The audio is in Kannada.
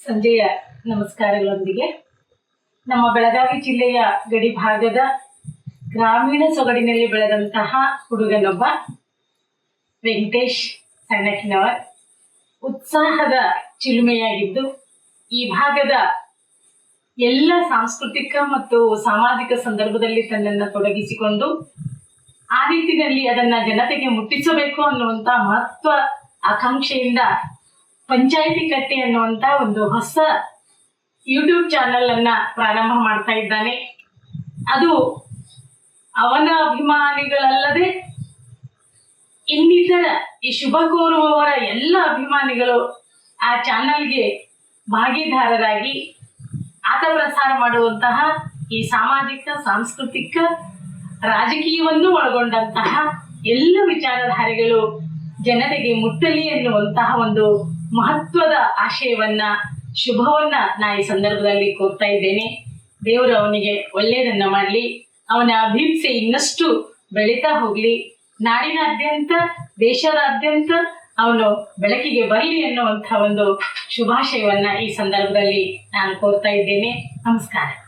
ಸಂಜೆಯ ನಮಸ್ಕಾರಗಳೊಂದಿಗೆ ನಮ್ಮ ಬೆಳಗಾವಿ ಜಿಲ್ಲೆಯ ಗಡಿ ಭಾಗದ ಗ್ರಾಮೀಣ ಸೊಗಡಿನಲ್ಲಿ ಬೆಳೆದಂತಹ ಹುಡುಗನೊಬ್ಬ ವೆಂಕಟೇಶ್ ಸಣ್ಣಕಿನವರ್. ಉತ್ಸಾಹದ ಚಿಲುಮೆಯಾಗಿದ್ದು ಈ ಭಾಗದ ಎಲ್ಲ ಸಾಂಸ್ಕೃತಿಕ ಮತ್ತು ಸಾಮಾಜಿಕ ಸಂದರ್ಭದಲ್ಲಿ ತನ್ನನ್ನು ತೊಡಗಿಸಿಕೊಂಡು ಆ ರೀತಿಯಲ್ಲಿ ಅದನ್ನ ಜನತೆಗೆ ಮುಟ್ಟಿಸಬೇಕು ಅನ್ನುವಂತ ಮಹತ್ವ, ಆಕಾಂಕ್ಷೆಯಿಂದ ಪಂಚಾಯಿತಿ ಕಟ್ಟಿ ಅನ್ನುವಂತ ಒಂದು ಹೊಸ ಯೂಟ್ಯೂಬ್ ಚಾನೆಲ್ ಅನ್ನ ಪ್ರಾರಂಭ ಮಾಡ್ತಾ ಇದ್ದಾನೆ. ಅದು ಅವನ ಅಭಿಮಾನಿಗಳಲ್ಲದೆ ಇನ್ನಿತರ ಈ ಶುಭ ಕೋರುವವರ ಎಲ್ಲ ಅಭಿಮಾನಿಗಳು ಆ ಚಾನಲ್ಗೆ ಭಾಗಿದಾರರಾಗಿ ಆತ ಪ್ರಸಾರ ಮಾಡುವಂತಹ ಈ ಸಾಮಾಜಿಕ, ಸಾಂಸ್ಕೃತಿಕ ರಾಜಕೀಯವನ್ನು ಒಳಗೊಂಡಂತಹ ಎಲ್ಲ ವಿಚಾರಧಾರೆಗಳು ಜನತೆಗೆ ಮುಟ್ಟಲಿ ಎನ್ನುವಂತಹ ಒಂದು ಮಹತ್ವದ ಆಶಯವನ್ನ, ಶುಭವನ್ನ ನಾ ಈ ಸಂದರ್ಭದಲ್ಲಿ ಕೋರ್ತಾ ಇದ್ದೇನೆ. ದೇವರು ಅವನಿಗೆ ಒಳ್ಳೆಯದನ್ನ ಮಾಡಲಿ, ಅವನ ಅಭಿಪ್ಸೆ ಇನ್ನಷ್ಟು ಬೆಳೀತಾ ಹೋಗ್ಲಿ. ನಾಡಿನಾದ್ಯಂತ, ದೇಶದಾದ್ಯಂತ ಅವನು ಬೆಳಕಿಗೆ ಬರಲಿ ಅನ್ನುವಂಥ ಒಂದು ಶುಭಾಶಯವನ್ನ ಈ ಸಂದರ್ಭದಲ್ಲಿ ನಾನು ಕೋರ್ತಾ ಇದ್ದೇನೆ. ನಮಸ್ಕಾರ.